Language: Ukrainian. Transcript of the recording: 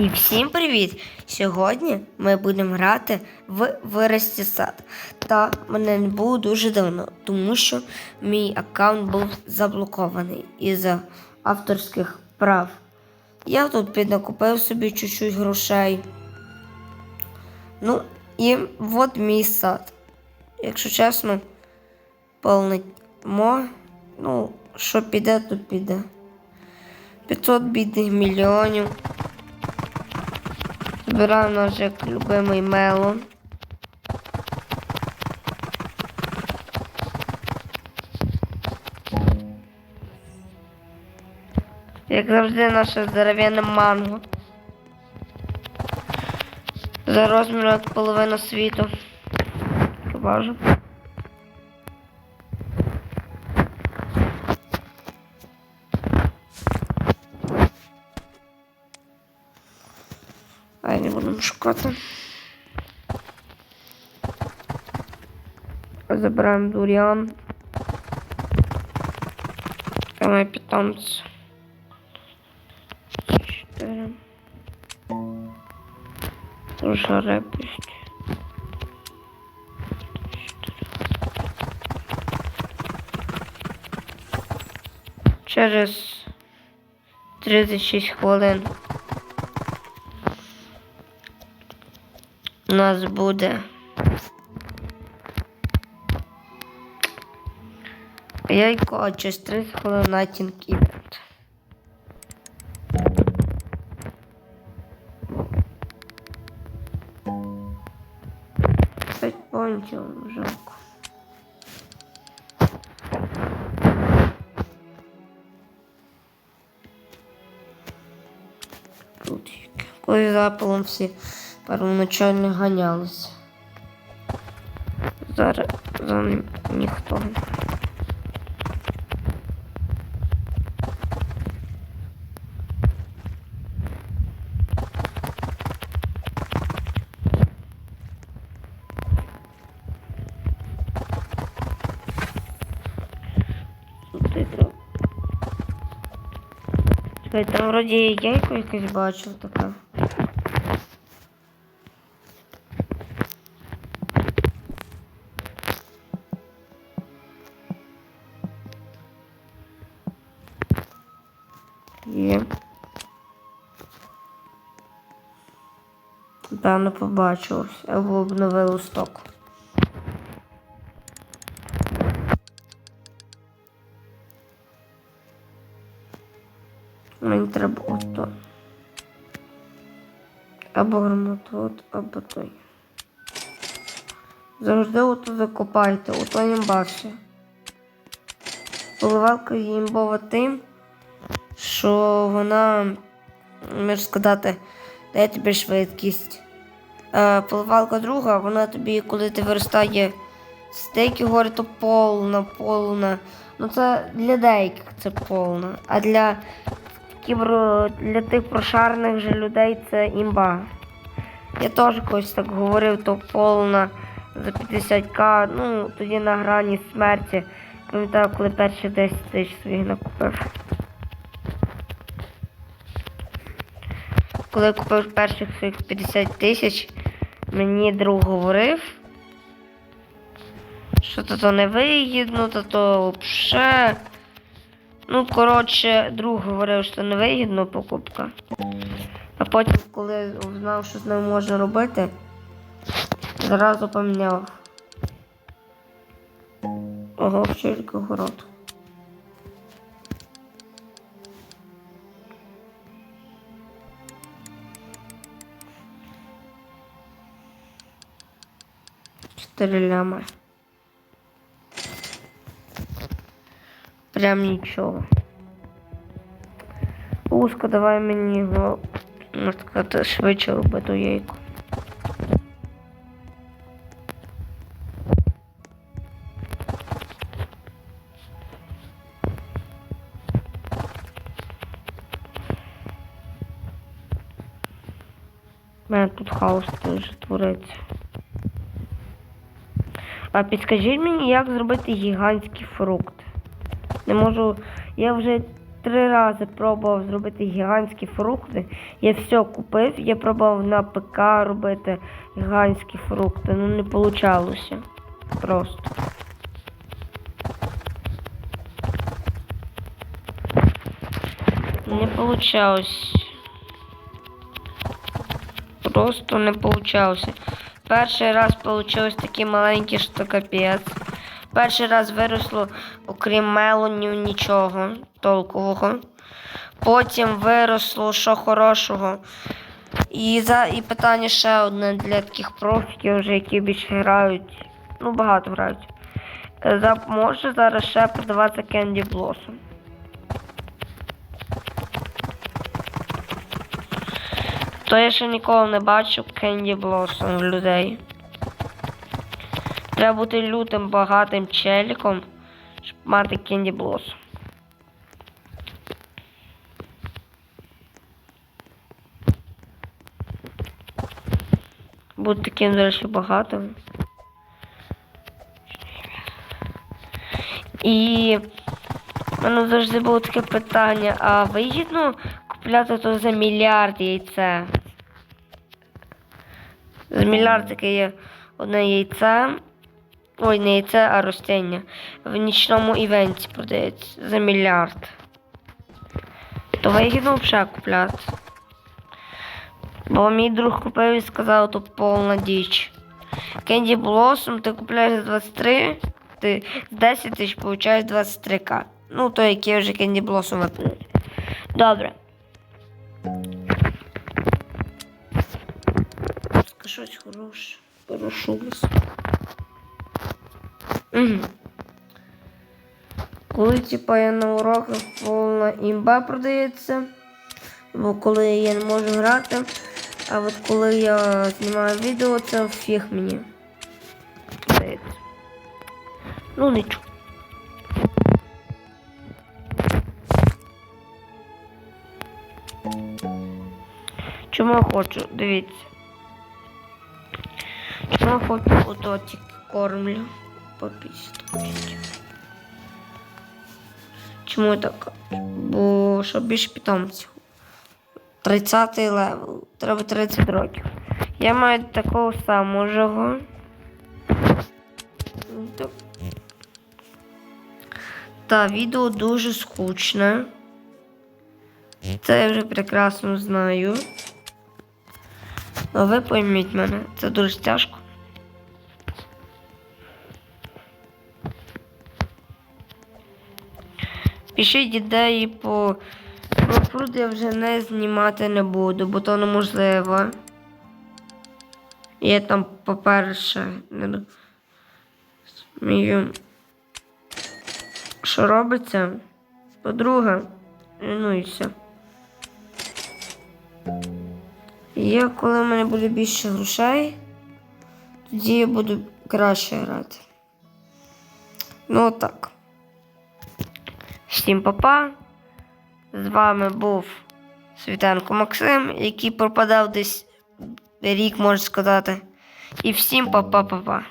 І всім привіт! Сьогодні ми будемо грати в вирості сад. Та мене не було дуже давно, тому що мій аккаунт був заблокований із-за авторських прав. Я тут піднакупив собі чуть-чуть грошей. Ну, і от мій сад. Якщо чесно, повний мо. Ну, що піде, то піде. 500 бідних мільйонів. Збираю наш як любимий мелон. Як завжди наше здоров'яне манго. За розміром як половина світу. Побажу. Не будемо шукати. Забираємо дуріан. Там питомці. Чотири. Дуже репість. Через 36 хвилин у нас буде яйко, а через 30 хвилин Найтінг івент. П'ять пончів жалко. Тут коли запалом всі первоначально ганялися. Зараз за ним ніхто. Ти то. Чекай, там вроді яйко якесь бачив таке. Є. Певно побачилось, або обновили сток. Мені треба ото. Або громотвод, або той. Завжди ото закопайте, ото імбався. Поливалка є імбова тим, що вона, можна сказати, дає тобі швидкість. Е, поливалка друга, вона тобі, коли ти виростає стейки гори, то повна, повна. Ну це для деяких це повна. А для, кібро, для тих прошарених же людей це імба. Я теж колись так говорив, то повна за 50к, ну тоді на грані смерті. Пам'ятаю, коли перші 10 тисяч своїх накупив. Коли я купив перших своїх 50 тисяч, мені друг говорив, що то, не вигідно, то то взагалі. Ну, коротше, друг говорив, що не вигідно покупка. А потім, коли знав, що з ним можна робити, зразу поміняв. Ого, вчилька город. Чотири. Прям нічого. Узко, давай мені його, можна сказати, швидше робити яйку. У тут хаос теж твориться. А підскажіть мені, як зробити гігантський фрукт. Не можу. Я вже три рази пробував зробити гігантські фрукти. Я все купив, я пробував на ПК робити гігантські фрукти, ну не вийшло. Просто. Не получалось. Просто не получалося. Перший раз получилось такі маленькі, що капець. Перший раз виросло, окрім мелонів, нічого толкового. Потім виросло що хорошого. І, за, і питання ще одне для таких профіків, вже які більше грають. Ну, багато грають. Е, може зараз ще продаватися Candy Blossom. То я ще ніколи не бачив Candy Blossom в людей. Треба бути лютим багатим челіком, щоб мати Candy Blossom. Бути таким, до речі, багатим. І в мене завжди було таке питання, а вигідно купляти то за мільярд яйце? За мільярд таке є одне яйце. Ой, не яйце, а ростення. В нічному івенті продається за мільярд. То вигідно взагалі купляти. Бо мій друг купив і сказав, то повна діч. Кенді Blossom ти купляєш за 23, ти з 10 тисяч получаєш 23к. Ну, то які вже Кенді Blossom. Добре. Щось хороше. Прошу вас. Угу. Коли типа я на уроках повна імба продається, бо коли я не можу грати, а от коли я знімаю відео, це фіг мені. продається. Ну нічого. Чому я хочу? Дивіться. Я хочу ото тільки кормлю по 50 копійки. Чому так? Бо щоб більше питомців. 30 левел. Треба 30 років. Я маю такого самого. Та відео дуже скучне. Це я вже прекрасно знаю. А ви пойміть мене, це дуже тяжко. Пишіть ідеї по фрут я вже не знімати не буду, бо то неможливо. Я там, по-перше, не що робиться. По-друге, ну і все. Я, коли в мене буде більше грошей, тоді я буду краще грати. Ну отак. Всім па-па. З вами був Світенко Максим, який пропадав десь рік, можна сказати. І всім па-па-па-па.